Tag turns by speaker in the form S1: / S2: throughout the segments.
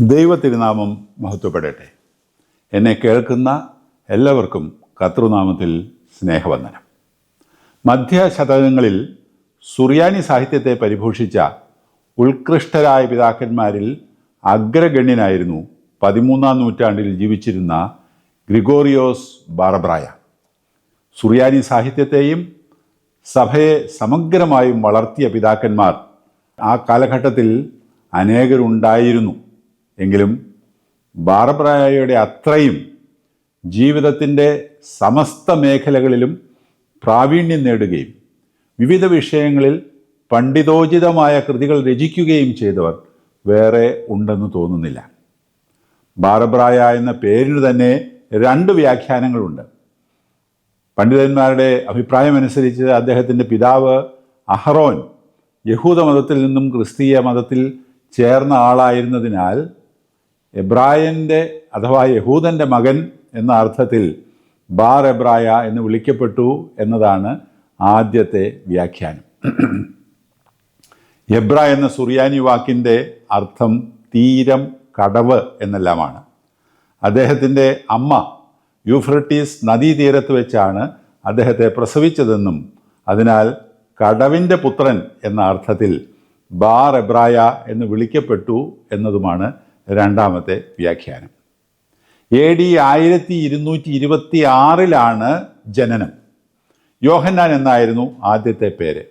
S1: ദൈവത്തിരുനാമം മഹത്വപ്പെടട്ടെ. എന്നെ കേൾക്കുന്ന എല്ലാവർക്കും കർത്തൃനാമത്തിൽ സ്നേഹവന്ദനം. മധ്യശതകങ്ങളിൽ സുറിയാനി സാഹിത്യത്തെ പരിഭൂഷിച്ച ഉത്കൃഷ്ടരായ പിതാക്കന്മാരിൽ അഗ്രഗണ്യനായിരുന്നു പതിമൂന്നാം നൂറ്റാണ്ടിൽ ജീവിച്ചിരുന്ന ഗ്രിഗോറിയോസ് ബാറബ്രായ. സുറിയാനി സാഹിത്യത്തെയും സഭയെ സമഗ്രമായും വളർത്തിയ പിതാക്കന്മാർ ആ കാലഘട്ടത്തിൽ അനേകരുണ്ടായിരുന്നു. എങ്കിലും ബാർബ്രായയുടെ അത്രയും ജീവിതത്തിന്റെ സമസ്ത മേഖലകളിലും പ്രാവീണ്യം നേടുകയും വിവിധ വിഷയങ്ങളിൽ പണ്ഡിതോചിതമായ കൃതികൾ രചിക്കുകയും ചെയ്തവർ വേറെ ഉണ്ടെന്ന് തോന്നുന്നില്ല. ബാർബ്രായ എന്ന പേരിന് തന്നെ രണ്ട് വ്യാഖ്യാനങ്ങളുണ്ട്. പണ്ഡിതന്മാരുടെ അഭിപ്രായമനുസരിച്ച് അദ്ദേഹത്തിന്റെ പിതാവ് അഹ്റോൻ യഹൂദ മതത്തിൽ നിന്നും ക്രിസ്തീയ മതത്തിൽ ചേർന്ന ആളായിരുന്നതിനാൽ എബ്രായന്റെ അഥവാ യഹൂദന്റെ മകൻ എന്ന അർത്ഥത്തിൽ ബാർ എബ്രായ എന്ന് വിളിക്കപ്പെട്ടു എന്നതാണ് ആദ്യത്തെ വ്യാഖ്യാനം. എബ്ര എന്ന സുറിയാനി വാക്കിന്റെ അർത്ഥം തീരം കടവ് എന്നെല്ലാമാണ്. അദ്ദേഹത്തിന്റെ അമ്മ യൂഫ്രട്ടീസ് നദീതീരത്ത് വെച്ചാണ് അദ്ദേഹത്തെ പ്രസവിച്ചതെന്നും അതിനാൽ കടവിന്റെ പുത്രൻ എന്ന അർത്ഥത്തിൽ ബാർ എബ്രായ എന്ന് വിളിക്കപ്പെട്ടു എന്നതുമാണ് രണ്ടാമത്തെ വ്യാഖ്യാനം. എ ഡി ആയിരത്തി ഇരുന്നൂറ്റി ഇരുപത്തി ആറിലാണ് ജനനം. യോഹന്നാൻ എന്നായിരുന്നു ആദ്യത്തെ പേര്.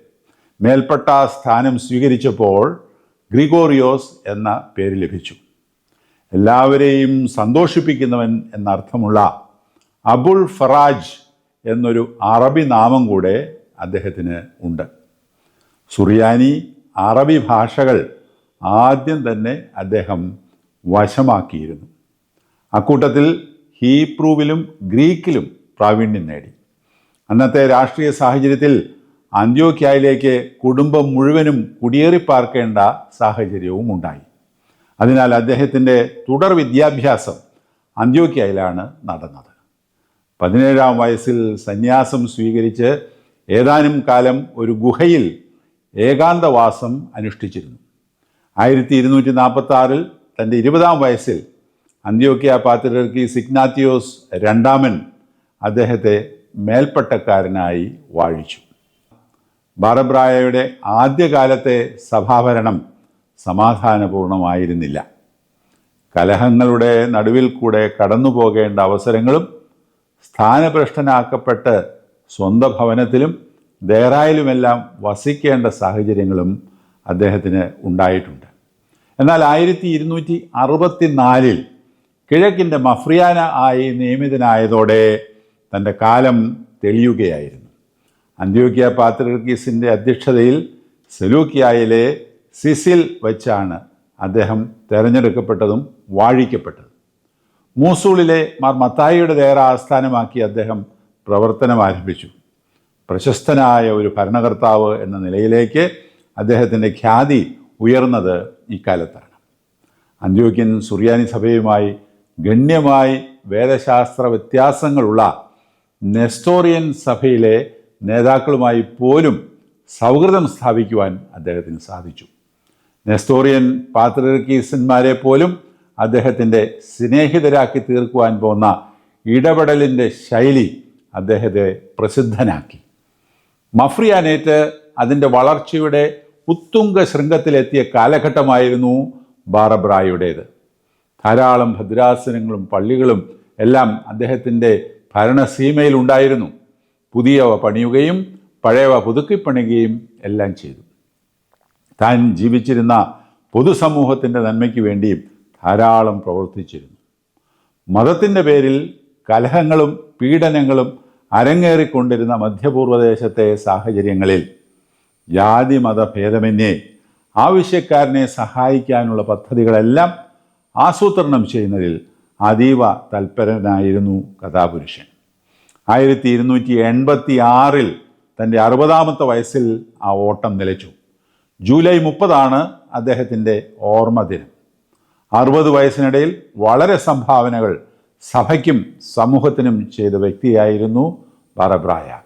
S1: മേൽപ്പെട്ട സ്ഥാനം സ്വീകരിച്ചപ്പോൾ ഗ്രിഗോറിയോസ് എന്ന പേര് ലഭിച്ചു. എല്ലാവരെയും സന്തോഷിപ്പിക്കുന്നവൻ എന്നർത്ഥമുള്ള അബുൾ ഫറാജ് എന്നൊരു അറബി നാമം കൂടെ അദ്ദേഹത്തിന് ഉണ്ട്. സുറിയാനി അറബി ഭാഷകൾ ആദ്യം തന്നെ അദ്ദേഹം വശമാക്കിയിരുന്നു. അക്കൂട്ടത്തിൽ ഹീബ്രുവിലും ഗ്രീക്കിലും പ്രാവീണ്യം നേടി. അന്നത്തെ രാഷ്ട്രീയ സാഹചര്യത്തിൽ അന്ത്യോക്യായിലേക്ക് കുടുംബം മുഴുവനും കുടിയേറിപ്പാർക്കേണ്ട സാഹചര്യവും ഉണ്ടായി. അതിനാൽ അദ്ദേഹത്തിന്റെ തുടർ വിദ്യാഭ്യാസം അന്ത്യോക്യായിലാണ് നടന്നത്. പതിനേഴാം വയസ്സിൽ സന്യാസം സ്വീകരിച്ച് ഏതാനും കാലം ഒരു ഗുഹയിൽ ഏകാന്തവാസം അനുഷ്ഠിച്ചിരുന്നു. ആയിരത്തി ഇരുന്നൂറ്റി നാൽപ്പത്തി ആറിൽ തന്റെ ഇരുപതാം വയസ്സിൽ അന്ത്യോക്യ പാത്രർക്ക് സിഗ്നാത്തിയോസ് രണ്ടാമൻ അദ്ദേഹത്തെ മേൽപ്പട്ടക്കാരനായി വാഴിച്ചു. ബാറബ്രായയുടെ ആദ്യകാലത്തെ സഭാഭരണം സമാധാനപൂർണമായിരുന്നില്ല. കലഹങ്ങളുടെ നടുവിൽ കൂടെ കടന്നു പോകേണ്ട അവസരങ്ങളും സ്ഥാനഭ്രഷ്ടനാക്കപ്പെട്ട് സ്വന്തം ഭവനത്തിലും ദേറായിലുമെല്ലാം വസിക്കേണ്ട സാഹചര്യങ്ങളും അദ്ദേഹത്തിന് ഉണ്ടായിട്ടുണ്ട്. എന്നാൽ ആയിരത്തി ഇരുന്നൂറ്റി അറുപത്തി നാലിൽ കിഴക്കിന്റെ മഫ്രിയാന ആയി നിയമിതനായതോടെ തന്റെ കാലം തെളിയുകയായിരുന്നു. അന്ത്യോക്യ പാത്രീസിന്റെ അധ്യക്ഷതയിൽ സെലൂക്കിയായിലെ സിസിൽ വച്ചാണ് അദ്ദേഹം തിരഞ്ഞെടുക്കപ്പെട്ടതും വാഴിക്കപ്പെട്ടതും. മൂസൂളിലെ മാർ മത്തായിയുടെ നേര ആസ്ഥാനമാക്കി അദ്ദേഹം പ്രവർത്തനം ആരംഭിച്ചു. പ്രശസ്തനായ ഒരു ഭരണകർത്താവ് എന്ന നിലയിലേക്ക് അദ്ദേഹത്തിന്റെ ഖ്യാതി ഉയർന്നത് ഇക്കാലത്താണ് അന്ത്യോക്യൻ സുറിയാനി സഭയുമായി ഗണ്യമായി വേദശാസ്ത്ര വ്യത്യാസങ്ങളുള്ള നെസ്റ്റോറിയൻ സഭയിലെ നേതാക്കളുമായി പോലും സൗഹൃദം സ്ഥാപിക്കുവാൻ അദ്ദേഹത്തിന് സാധിച്ചു. നെസ്റ്റോറിയൻ പാത്രീസന്മാരെ പോലും അദ്ദേഹത്തിന്റെ സ്നേഹിതരാക്കി തീർക്കുവാൻ പോകുന്ന ഇടപെടലിന്റെ ശൈലി അദ്ദേഹത്തെ പ്രസിദ്ധനാക്കി. മഫ്രിയാനേറ്റ് അതിന്റെ വളർച്ചയുടെ ഉത്തുംഗ ശൃംഗത്തിലെത്തിയ കാലഘട്ടമായിരുന്നു ബാറബ്രായുടേത് ധാരാളം ഭദ്രാസനങ്ങളും പള്ളികളും എല്ലാം അദ്ദേഹത്തിന്റെ ഭരണസീമയിലുണ്ടായിരുന്നു പുതിയവ പണിയുകയും പഴയവ പുതുക്കിപ്പണിയുകയും എല്ലാം ചെയ്തു. താൻ ജീവിച്ചിരുന്ന പൊതുസമൂഹത്തിന്റെ നന്മയ്ക്ക് വേണ്ടിയും ധാരാളം പ്രവർത്തിച്ചിരുന്നു. മതത്തിന്റെ പേരിൽ കലഹങ്ങളും പീഡനങ്ങളും അരങ്ങേറിക്കൊണ്ടിരുന്ന മധ്യപൂർവദേശത്തെ സാഹചര്യങ്ങളിൽ ജാതി മതഭേദമന്യേ ആവശ്യക്കാരനെ സഹായിക്കാനുള്ള പദ്ധതികളെല്ലാം ആസൂത്രണം ചെയ്യുന്നതിൽ അതീവ തൽപരനായിരുന്നു കഥാപുരുഷൻ. ആയിരത്തി ഇരുന്നൂറ്റി എൺപത്തി ആറിൽ തന്റെ അറുപതാമത്തെ വയസ്സിൽ ആ ഓട്ടം നിലച്ചു. ജൂലൈ മുപ്പതാണ് അദ്ദേഹത്തിന്റെ ഓർമ്മ ദിനം. അറുപത് വയസ്സിനിടയിൽ വളരെ സംഭാവനകൾ സഭയ്ക്കും സമൂഹത്തിനും ചെയ്ത വ്യക്തിയായിരുന്നു ബാറബ്രായ.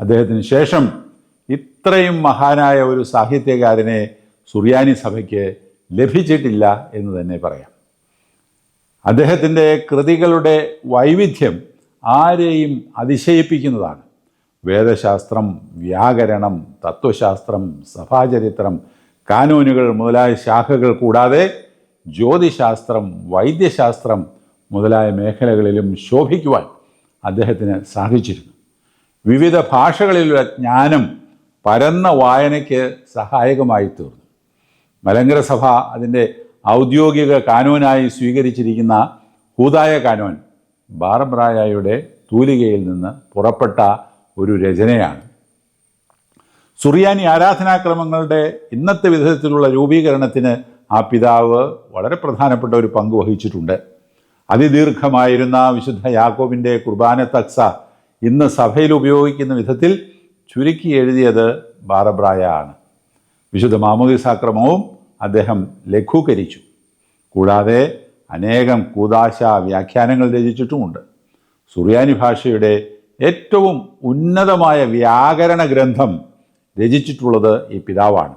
S1: അദ്ദേഹത്തിന് ശേഷം ഇത്രയും മഹാനായ ഒരു സാഹിത്യകാരനെ സുറിയാനി സഭയ്ക്ക് ലഭിച്ചിട്ടില്ല എന്ന് തന്നെ പറയാം. അദ്ദേഹത്തിന്റെ കൃതികളുടെ വൈവിധ്യം ആരെയും അതിശയിപ്പിക്കുന്നതാണ്. വേദശാസ്ത്രം വ്യാകരണം തത്വശാസ്ത്രം സഭാചരിത്രം കാനൂനുകൾ മുതലായ ശാഖകൾ കൂടാതെ ജ്യോതിശാസ്ത്രം വൈദ്യശാസ്ത്രം മുതലായ മേഖലകളിലും ശോഭിക്കുവാൻ അദ്ദേഹത്തിന് സാധിച്ചിരുന്നു. വിവിധ ഭാഷകളിലുള്ള ജ്ഞാനം പരന്ന വായനയ്ക്ക് സഹായകമായി തീർന്നു. മലങ്കര സഭ അതിന്റെ ഔദ്യോഗിക കാനോനായി സ്വീകരിച്ചിരിക്കുന്ന ഹൂതായ കാനോൻ ബാറബ്രായയുടെ തൂലികയിൽ നിന്ന് പുറപ്പെട്ട ഒരു രചനയാണ്. സുറിയാനി ആരാധനാക്രമങ്ങളുടെ ഇന്നത്തെ വിധത്തിലുള്ള രൂപീകരണത്തിന് ആ പിതാവ് വളരെ പ്രധാനപ്പെട്ട ഒരു പങ്ക് വഹിച്ചിട്ടുണ്ട്. അതിദീർഘമായിരുന്ന വിശുദ്ധ യാക്കോബിന്റെ കുർബാന തക്സ ഇന്ന് സഭയിൽ ഉപയോഗിക്കുന്ന വിധത്തിൽ ചുരുക്കി എഴുതിയത് ബാറബ്രായ ആണ്. വിശുദ്ധ മാമോദിസാക്രമവും അദ്ദേഹം ലഘൂകരിച്ചു. കൂടാതെ അനേകം കൂതാശ വ്യാഖ്യാനങ്ങൾ രചിച്ചിട്ടുമുണ്ട്. സുറിയാനി ഭാഷയുടെ ഏറ്റവും ഉന്നതമായ വ്യാകരണ ഗ്രന്ഥം രചിച്ചിട്ടുള്ളത് ഈ പിതാവാണ്.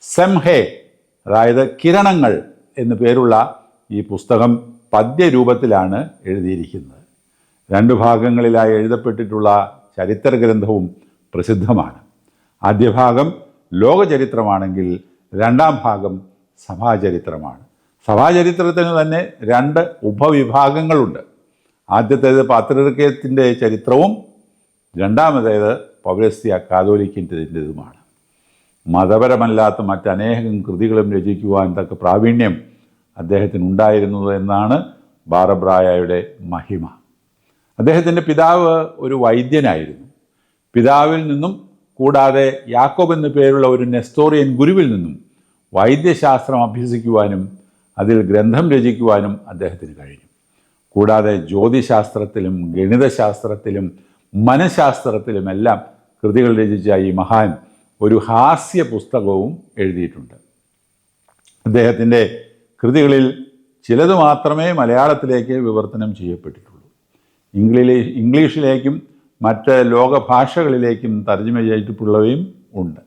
S1: സെംഹെ അതായത് കിരണങ്ങൾ എന്നു പേരുള്ള ഈ പുസ്തകം പദ്യരൂപത്തിലാണ് എഴുതിയിരിക്കുന്നത്. രണ്ട് ഭാഗങ്ങളിലായി എഴുതപ്പെട്ടിട്ടുള്ള ചരിത്ര ഗ്രന്ഥവും പ്രസിദ്ധമാണ്. ആദ്യ ഭാഗം ലോകചരിത്രമാണെങ്കിൽ രണ്ടാം ഭാഗം സഭാചരിത്രമാണ്. സഭാചരിത്രത്തിന് തന്നെ രണ്ട് ഉപവിഭാഗങ്ങളുണ്ട്. ആദ്യത്തേത് പാത്രികത്തിന്റെ ചരിത്രവും രണ്ടാമത്തേത് പൗരസ്ത്യ കാതോലിക്കിന്റെതുമാണ് മതപരമല്ലാത്ത മറ്റനേകം കൃതികളും രചിക്കുവാൻ തക്ക പ്രാവീണ്യം അദ്ദേഹത്തിന് ഉണ്ടായിരുന്നു എന്നാണ് ബാറബ്രായയുടെ മഹിമ. അദ്ദേഹത്തിന്റെ പിതാവ് ഒരു വൈദ്യനായിരുന്നു. പിതാവിൽ നിന്നും കൂടാതെ യാക്കോബ് എന്നു പേരുള്ള ഒരു നെസ്തോറിയൻ ഗുരുവിൽ നിന്നും വൈദ്യശാസ്ത്രം അഭ്യസിക്കുവാനും അതിൽ ഗ്രന്ഥം രചിക്കുവാനും അദ്ദേഹത്തിന് കഴിഞ്ഞു. കൂടാതെ ജ്യോതിശാസ്ത്രത്തിലും ഗണിതശാസ്ത്രത്തിലും മനഃശാസ്ത്രത്തിലുമെല്ലാം കൃതികൾ രചിച്ച ഈ മഹാൻ ഒരു ഹാസ്യ പുസ്തകവും എഴുതിയിട്ടുണ്ട്. അദ്ദേഹത്തിന്റെ കൃതികളിൽ ചിലത് മാത്രമേ മലയാളത്തിലേക്ക് വിവർത്തനം ചെയ്യപ്പെട്ടിട്ടുള്ളൂ. ഇംഗ്ലീഷ് ഇംഗ്ലീഷിലേക്കും മറ്റ് ലോകഭാഷകളിലേക്കും തർജമ ചെയ്തിട്ടുള്ളവയും ഉണ്ട്.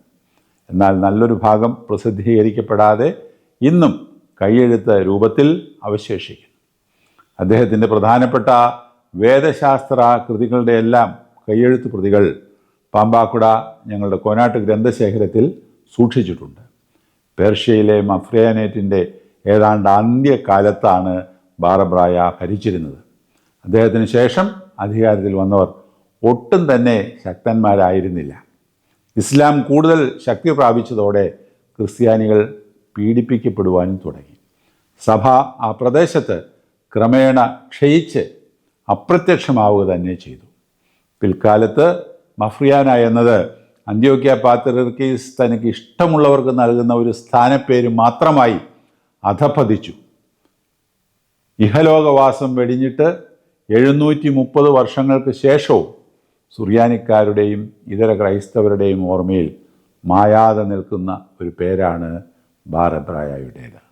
S1: എന്നാൽ നല്ലൊരു ഭാഗം പ്രസിദ്ധീകരിക്കപ്പെടാതെ ഇന്നും കൈയെഴുത്ത രൂപത്തിൽ അവശേഷിക്കുന്നു. അദ്ദേഹത്തിന്റെ പ്രധാനപ്പെട്ട വേദശാസ്ത്ര കൃതികളുടെ എല്ലാം കൈയെഴുത്ത് പ്രതികൾ പാമ്പാക്കുട ഞങ്ങളുടെ കോനാട്ട് ഗ്രന്ഥശേഖരത്തിൽ സൂക്ഷിച്ചിട്ടുണ്ട്. പേർഷ്യയിലെ മഫ്രിയാനേറ്റിന്റെ ഏതാണ്ട് അന്ത്യകാലത്താണ് ബാറബ്രായ ഭരിച്ചിരുന്നത്. അദ്ദേഹത്തിന് ശേഷം അധികാരത്തിൽ വന്നവർ ഒട്ടും തന്നെ ശക്തന്മാരായിരുന്നില്ല. ഇസ്ലാം കൂടുതൽ ശക്തി പ്രാപിച്ചതോടെ ക്രിസ്ത്യാനികൾ പീഡിപ്പിക്കപ്പെടുവാനും തുടങ്ങി. സഭ ആ പ്രദേശത്ത് ക്രമേണ ക്ഷയിച്ച് അപ്രത്യക്ഷമാവുക തന്നെ ചെയ്തു. പിൽക്കാലത്ത് മഫ്രിയാന എന്നത് അന്ത്യോക്യ പാത്രീസ് തനിക്ക് ഇഷ്ടമുള്ളവർക്ക് നൽകുന്ന ഒരു സ്ഥാനപ്പേര് മാത്രമായി അധപ്പതിച്ചു ഇഹലോകവാസം വെടിഞ്ഞിട്ട് എഴുന്നൂറ്റി മുപ്പത് വർഷങ്ങൾക്ക് ശേഷവും സുറിയാനിക്കാരുടെയും ഇതര ക്രൈസ്തവരുടെയും ഓർമ്മയിൽ മായാതെ നിൽക്കുന്ന ഒരു പേരാണ് ബാറബ്രായയുടേത്